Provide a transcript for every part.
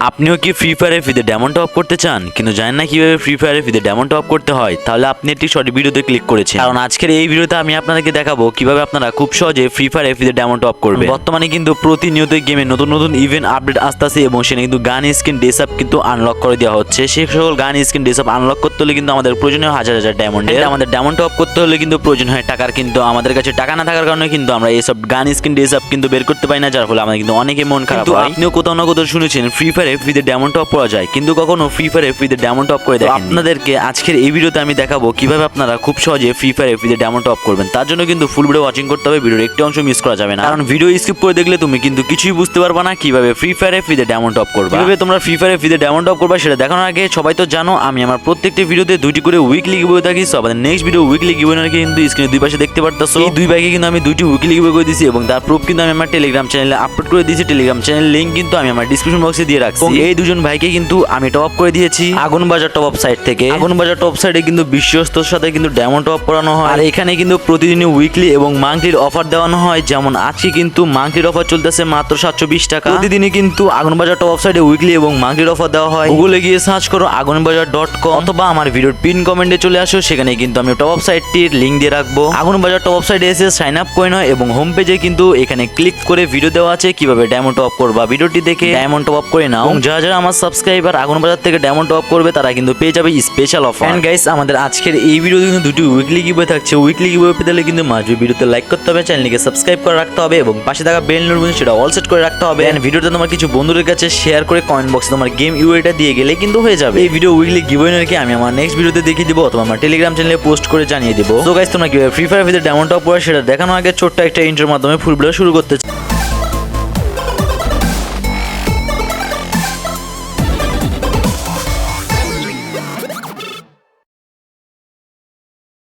আপনিও কি ফ্রি ফায়ারে ফ্রিতে ডেমন টপ করতে চান? কিন্তু জানেন না কীভাবে ফ্রি ফায়ারে ফ্রিতে ডেমন টপ করতে হয়? তাহলে আপনি একটি সঠিক ভিডিওতে ক্লিক করেছেন। কারণ আজকের এই ভিডিওতে আমি আপনাদেরকে দেখাবো কীভাবে আপনারা খুব সহজে ফ্রি ফায়ারে ফ্রিতে ডেমন টপ করবেন। বর্তমানে কিন্তু প্রতিনিয়ত গেমে নতুন নতুন ইভেন্ট আপডেট আসতেছে এবং সেখানে কিন্তু গান স্কিন ডেসআপ কিন্তু আনলক করে দেওয়া হচ্ছে। সেই সকল গান স্কিন ডেসআপ আনলক করতে হলে কিন্তু আমাদের প্রয়োজনীয় হাজার হাজার ডায়মন্ডের আমাদের ডায়মন্ড টপ করতে হলে কিন্তু প্রয়োজন হয় টাকার কিন্তু আমাদের কাছে টাকা না থাকার কারণে কিন্তু আমরা এইসব গান স্কিন ডেসআপ কিন্তু বের করতে পারি না যার ফলে আমাদের কিন্তু অনেকে মন খারাপ হয়। আপনিও কোথাও না কোথাও শুনেছেন ফ্রি ফায়ারে ফ্রিতে ডায়মন্ড টপ করা যায় কিন্তু কখনো ফ্রি ফায়ারে ফ্রিতে ডায়মন্ড টপ করে দেখেন আপনাদেরকে আজকের এই ভিডিওতে আমি দেখাবো কীভাবে আপনারা খুব সহজে ফ্রি ফায়ারে ফ্রিতে ডায়মন্ড টপ করবেন। তার জন্য কিন্তু ফুল ভিডিও ওয়াচিং করতে হবে ভিডিওর একটি অংশ মিস করা যাবে না। কারণ ভিডিও স্কিপ করে দেখলে তুমি কিন্তু কিছুই বুঝতে পারবে না কীভাবে ফ্রি ফায়ারে ফ্রিতে ডায়মন্ড টপ করবে। কীভাবে তোমরা ফ্রি ফায়ারে ফ্রিতে ডায়মন্ড টপ করবে সেটা দেখানোর আগে সবাই তো জানো আমি আমার প্রত্যেকটি ভিডিওতে দুইটি করে উইকলি গিভওয়ে থাকি সো আমাদের নেক্সট ভিডিও উইকলি গিভওয়ে নাকি কিন্তু স্ক্রিনে দুই পাশে দেখতে পারতাছো। এই দুই বাইকে কিন্তু আমি দুইটি উইকলি গিভওয়ে করে দিয়েছি এবং তার প্রুফ কিন্তু আমি আমার টেলিগ্রাম চ্যানেলে আপলোড করে দিয়েছি। টেলিগ্রাম চ্যানেল লিংক কিন্তু আমি আমার ডিসক্রিপশন বক্সে দিয়ে রাখছি। এবং এই দুজন ভাইকে কিন্তু আমি টপ করে দিয়েছি আগুন বাজার টপ সাইট থেকে। আগুন বাজার টপ সাইডে কিন্তু বিশ্বস্তর সাথে কিন্তু ডায়মন্ড টপ করানো হয়। আর এখানে কিন্তু প্রতিদিনই উইকলি এবং মান্থলির অফার দেওয়ানো হয়। যেমন আজকে কিন্তু মান্থলির অফার চলতেছে মাত্র সাতশো বিশ টাকা। প্রতিদিনই কিন্তু আগুন বাজার টপ সাইডে উইকলি এবং মান্থলির অফার দেওয়া হয়। গুগলে গিয়ে সার্চ করো আগুন বাজার ডট কম অথবা আমার ভিডিওর পিন কমেন্টে চলে আসো। সেখানে কিন্তু আমি টপ সাইটটির লিঙ্ক দিয়ে রাখব। আগুন বাজার টপ সাইডে এসে সাইন আপ করে নয় এবং হোম পেজে কিন্তু এখানে ক্লিক করে ভিডিও দেওয়া আছে। কীভাবে ডায়মন্ড টপ করবা ভিডিওটি দেখে ডায়মন্ড টপ করে নাও। এবং যারা যারা আমার সাবস্ক্রাইবার আগুন বাজার থেকে ডায়মন্ড টপ করবে তারা কিন্তু পেয়ে যাবে স্পেশাল অফার এন্ড গাইস আমাদের আজকের এই ভিডিওতে কিন্তু দুটি উইকলি গিভওয়ে থাকছে। উইকলি গিভওয়ে পেতে হলে কিন্তু মাঝে ভিডিওতে লাইক করতে হবে চ্যানেলকে সাবস্ক্রাইব করে রাখতে হবে এবং পাশে থাকা বেল নোটিফিকেশন সেটা অল সেট করে রাখতে হবে। এন্ড ভিডিওটা তোমার কিছু বন্ধুদের কাছে শেয়ার করে কমেন্ট বক্সে তোমার গেম ইউআইটা দিয়ে গেলে কিন্তু হয়ে যাবে। এই ভিডিও উইকলি গিভওয়ে নাকি আমি আমার নেক্সট ভিডিওতে দেখিয়ে দিব অথবা আমার টেলিগ্রাম চ্যানেলে পোস্ট করে জানিয়ে দিব। তো গাইস তোমরা কীভাবে ফ্রি ফায়ার ভিতরে ডায়মন্ড টপ করে সেটা দেখানোর আগে ছোট্ট একটা ইন্টার মাধ্যমে ফুল ভিডিও শুরু করতে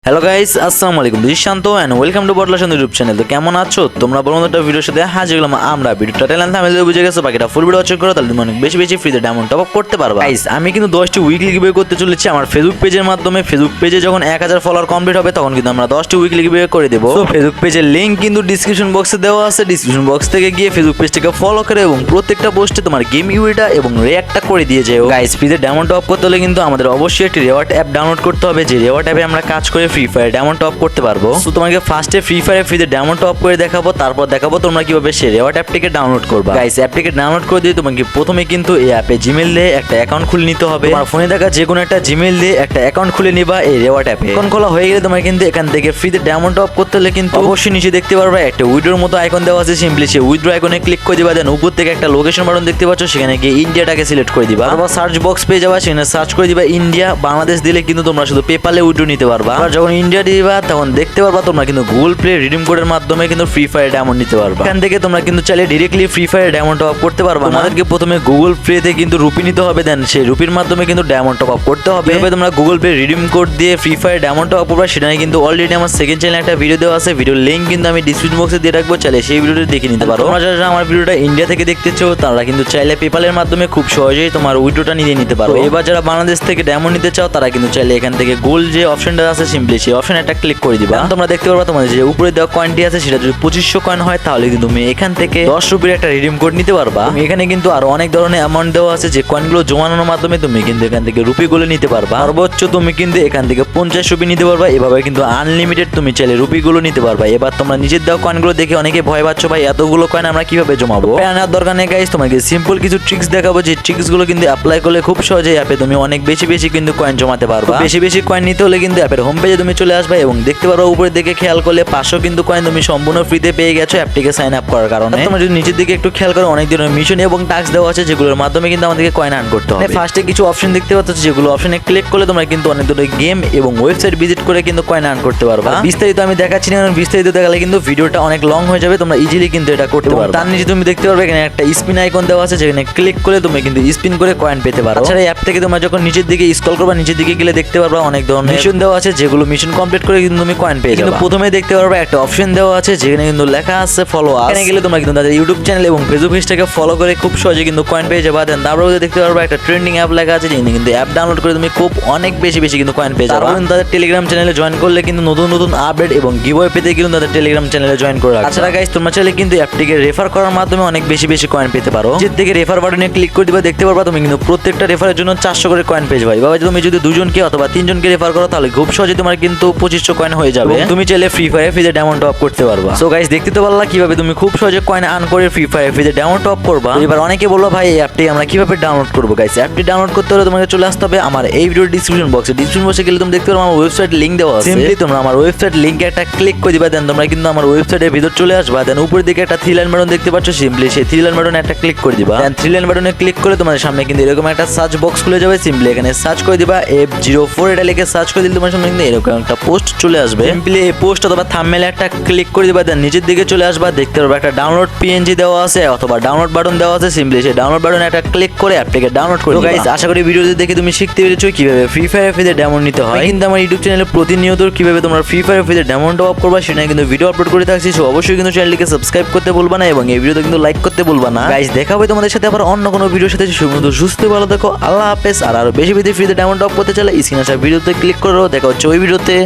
হ্যালো গাইস আসসালামু আলাইকুম this Shanto and welcome to Botla Shanto YouTube channel তো কেমন আছো? তোমরা মতো একটা ভিডিওর সাথে হাজির হলাম। আমরা ভিডিওটা টেলেন থামে বুঝে গেছো, বাকিটা ফুল ভিডিও চেক করো, তাহলে তুমি অনেক বেশি বেশি ফ্রিতে ডায়মন্ড টপ আপ করতে পারবে। গাইস আমি কিন্তু দশটি উইকলি গিভওয়ে করতে চলেছি। আমার ফেসবুক পেজের মাধ্যমে ফেসবুক পেজে যখন এক হাজার ফলোয়ার কমপ্লিট হবে, তখন কিন্তু আমরা দশটি উইকলি গিভওয়ে করে দেবো। তো ফেসবুক পেজের লিঙ্ক কিন্তু ডিসক্রিপশন বক্সে দেওয়া আছে। ডিসক্রিপশন বক্স থেকে গিয়ে ফেসবুক পেজটাকে ফলো করে এবং প্রত্যেকটা পোস্টে তোমার গেম ইউইটা এবং রিয়াক্টটা করে দিয়ে যেও। গাইস ফ্রিতে ডায়মন্ড টপ করতে হলে কিন্তু আমাদের অবশ্যই একটি রেওয়ার্ড অ্যাপ ডাউনলোড করতে হবে। যে রেওয়ার্ড অ্যাপে আমরা কাজ করে ফ্রি ফায়ার ডায়মন্ড টপ করতে পারব। তো তোমাকে ফার্স্টে ফ্রি ফায়ার ফ্রিতে ডায়মন্ড টপ করে দেখাবো, তারপর দেখাবো তোমরা কীভাবে সে রেওয়ার্ড অ্যাপটিকে ডাউনলোড করবে। গাইস অ্যাপটিকে ডাউনলোড করে দিয়ে তোমাকে প্রথমে কিন্তু এই অ্যাপে জিমেল দিয়ে একটা অ্যাকাউন্ট খুলে নিতে হবে। তোমার ফোনে থাকা যে কোনো একটা জিমেল দিয়ে একটা অ্যাকাউন্ট খুলে নিবা এই রেওয়ার্ড অ্যাপে অ্যাকাউন্ট খোলা হয়ে গেলে তোমার কিন্তু এখান থেকে ফ্রিতে ডায়মন্ড টপ করতে হলে কিন্তু অবশ্যই নিচে দেখতে পারবে একটা উইড্রোর মতো আইকন দেওয়া আছে। সিম্পলি সে উইড্রো আইকনে ক্লিক করে দিবা। দেন উপর থেকে একটা লোকেশন বাটন দেখতে পাচ্ছ, সেখানে গিয়ে ইন্ডিয়াটাকে সিলেক্ট করে দিবা। তারপর সার্চ বক্স পেয়ে যাবা, সেখানে সার্চ করে দিবা ইন্ডিয়া বাংলাদেশ দিলে কিন্তু তোমরা শুধু পেপালে উইড্রো নিতে পারবা। আর যখন ইন্ডিয়া দিবা তখন দেখতে পারবা তোমরা কিন্তু গুগল প্লে রিডিম কোডের মাধ্যমে কিন্তু ফ্রি ফায়ার ডায়মন্ড নিতে পারবা। এখান থেকে তোমরা কিন্তু চাইলে directly Free Fire diamond top up করতে পারবা আমাদেরকে প্রথমে গুগল প্লেতে কিন্তু রুপি নিতে হবে দেন সেই রুপির মাধ্যমে কিন্তু ডায়মন্ড টপ আপ করতে হবে। এভাবে তোমরা গুগল পে রিডিম কোড দিয়ে Free Fire diamond top up করবা সেটা নিয়ে কিন্তু অলরেডি আমার সেকেন্ড চ্যানেলে একটা ভিডিও দেওয়া আছে। ভিডিওর লিঙ্ক কিন্তু আমি ডিসক্রিপশন বক্সে দিয়ে রাখব চাইলে সেই ভিডিওটা দেখে নিতে পারো। তোমরা যারা আমার ভিডিওটা ইন্ডিয়া থেকে দেখতেছো তারা কিন্তু চাইলে পেপালের মাধ্যমে খুব সহজেই তোমার উইড্রোটা নিয়ে নিতে পারো। এবার যারা বাংলাদেশ থেকে ডায়মন্ড নিতে চাও তারা কিন্তু চাইলে এখান থেকে গোল যে অপশনটা আছে সিম্পলি সেই অপশন একটা ক্লিক করে দিবা। তোমরা দেখতে পারবা তোমাদের যে উপরে দেওয়া কয়েনটি আছে, সেটা যদি পঁচিশশো কয়েন হয়, তাহলে কিন্তু তুমি এখান থেকে দশ রুপির একটা রিডিম কোড নিতে পারবা। এখানে কিন্তু আরও অনেক ধরনের অ্যামাউন্ট দেওয়া আছে, যে কয়েনগুলো জমানোর মাধ্যমে তুমি কিন্তু এখান থেকে রুপিগুলো নিতে পারবা। সর্বোচ্চ তুমি কিন্তু এখান থেকে পঞ্চাশ রুপি নিতে পারবা। এভাবে কিন্তু আনলিমিটেড তুমি চাইলে রুপিগুলো নিতে পারবা। এবার তোমরা নিজের দেওয়া কয়েনগুলো দেখে অনেকে ভয় পাচ্ছ, ভাই, এতগুলো কয়েন আমরা কীভাবে জমাবো? প্যানার দরকার নেই গাইস তোমাকে সিম্পল কিছু ট্রিক্স দেখাবো, যে ট্রিক্সগুলো কিন্তু অ্যাপ্লাই করলে খুব সহজে অ্যাপে তুমি অনেক বেশি বেশি কিন্তু কয়েন জমাতে পারবা। বেশি বেশি কয়েন নিতে হলে কিন্তু অ্যাপের হোম পেজে তুমি চলে আসবে এবং দেখতে পারো উপরে দিকে খেয়াল করলে পাঁচশো কিন্তু কয়েন তুমি সম্পূর্ণ ফ্রিতে পেয়ে গেছো অ্যাপটিকে সাইন আপ করার কারণে। তোমরা যদি নিচের দিকে একটু খেয়াল করো অনেক ধরনের মিশন এবং টাস্ক দেওয়া আছে যেগুলোর মাধ্যমে কিন্তু আমাদেরকে কয়েন আর্ন করতে হবে। ফার্স্টে কিছু অপশন দেখতে পাচ্ছ যেগুলো অপশনে ক্লিক করলে তোমরা কিন্তু অনেক ধরনের গেম এবং ওয়েবসাইট ভিজিট করে কিন্তু কয়েন আর্ন করতে পারবা। বিস্তারিত আমি দেখাচ্ছি না বিস্তারিত দেখালে কিন্তু ভিডিওটা অনেক লং হয়ে যাবে তোমরা ইজিলি কিন্তু এটা করতে পারবে। তার নিচে তুমি দেখতে পারবে এখানে একটা স্পিন আইকন দেওয়া আছে যেখানে ক্লিক করে তুমি কিন্তু স্পিন করে কয়েন পেতে পারো। তাছাড়া অ্যাপ থেকে তোমরা যখন নিচের দিকে স্ক্রল করবা নিচের দিকে গেলে দেখতে পারবা অনেক ধরনের মিশন দেওয়া আছে যেগুলো মিশন কমপ্লিট করে কিন্তু তুমি কয়েন পেয়ে যাবে। কিন্তু প্রথমে দেখতে পারবে একটা অপশন দেওয়া আছে যেখানে কিন্তু লেখা আছে ফলো আস এখানে গেলে তোমরা কিন্তু তাদের ইউটিউব চ্যানেল এবং ফেসবুক পেজটাকে ফলো করে খুব সহজে কিন্তু কয়েন পেয়ে যাবে। দেন তারপরে দেখতে পারবে একটা ট্রেন্ডিং অ্যাপ লেখা আছে যেখানে কিন্তু অ্যাপ ডাউনলোড করে তুমি খুব অনেক বেশি বেশি কিন্তু কয়েন পেয়ে যাবে। কিন্তু তাদের টেলিগ্রাম চ্যানেলে জয়েন করলে কিন্তু নতুন নতুন আপডেট এবং গিভওয়ে পেতে কিন্তু তাদের টেলিগ্রাম চ্যানেলে জয়েন করে রাখবে। তাছাড়া গাইস তোমরা চাইলে কিন্তু অ্যাপটিকে রেফার করার মাধ্যমে অনেক বেশি বেশি কয়েন পেতে পারো। যে থেকে রেফার বাটনে ক্লিক করে দিবা দেখতে পারবা তুমি কিন্তু প্রত্যেকটা রেফারের জন্য চারশো করে কয়েন পেয়ে যাবে। বাবা তুমি যদি দুজনকে অথবা তিনজনকে রেফার করো তাহলে খুব সহজে তোমার কিন্তু পঁচিশশো কয়েন হয়ে যাবে। তুমি চাইলে ফ্রি ফায়ার ফ্রিতে ডায়মন্ড টপ করতে পারবা। সো গাইস দেখতে তো পারলা কীভাবে তুমি খুব সহজে কয়েন আর্ন করে ফ্রি ফায়ার ফ্রিতে ডায়মন্ড টপ করবা। এবার অনেকে বলল ভাই এই অ্যাপটি আমরা কীভাবে ডাউনলোড করব? গাইস অ্যাপটি ডাউনলোড করতে হলে তোমাকে চলে আসতে হবে আমার এই ভিডিও ডিসক্রিপশন বক্সে ডিসক্রিপশন বক্সে গেলে তুমি দেখতে পারো আমার ওয়েবসাইট লিংক দেওয়া আছে। সিম্পলি তোমরা আমার ওয়েবসাইট লিংকে একটা ক্লিক করে দিবা দেন তোমরা কিন্তু আমার ওয়েবসাইটের ভিতর চলে আসবা। দেন উপরের দিকে একটা থ্রি লাইন বাটন দেখতে পাচ্ছ সিম্পলি সেই থ্রি লাইন বাটনে একটা ক্লিক করে দিবা। দেন থ্রি লাইন বাটনে ক্লিক করে তোমাদের সামনে কিন্তু এরকম একটা সার্চ বক্স খুলে যাবে। সিম্পলি এখানে সার্চ করে দিবা এফ জিরো ফোর এটা লিখে সার্চ করে দিলে তোমার সামনে কিন্তু এরকম একটা পোস্ট চলে আসবে। সিম্পলি এই পোস্ট অথবা থাম্বনেলে একটা ক্লিক করে দিবা দেন নিচের দিকে চলে আসবা দেখতে পারবে একটা ডাউনলোড পিএনজি দেওয়া আছে অথবা ডাউনলোড বাটন দেওয়া আছে সিম্পলি সেই ডাউনলোড বাটনে একটা ক্লিক করে অ্যাপটিকে ডাউনলোড করে গাইস আশা করি ভিডিওতে দেখে তুমি শিখতে পেরেছ কীভাবে ফ্রি ফায়ার ফ্রিতে ডেমন নিতে হয়। কিন্তু আমার ইউটিউব চ্যানেলে প্রতিনিয়ত কীভাবে তোমরা ফ্রি ফায়ার ফ্রিতে ডেমন টপ আপ করবা সেটা কিন্তু ভিডিও আপলোড করে থাকছি সো অবশ্যই কিন্তু চ্যানেলটিকে সাবস্ক্রাইব করতে ভুলবা না এবং এই ভিডিওতে কিন্তু লাইক করতে ভুলবা না। গাইস দেখা হবে তোমাদের সাথে আবার অন্য কোনো ভিডিওর সাথে। সুন্দর সুস্থ ভালো দেখো আল্লাহ হাফেজ। আর আরও বেশি বেশি ফ্রিতে ডেমন টপ করতে চাইলে স্ক্রিন আসা ভিডিওতে ক্লিক করো দেখা হচ্ছে ওই ভিডিওতে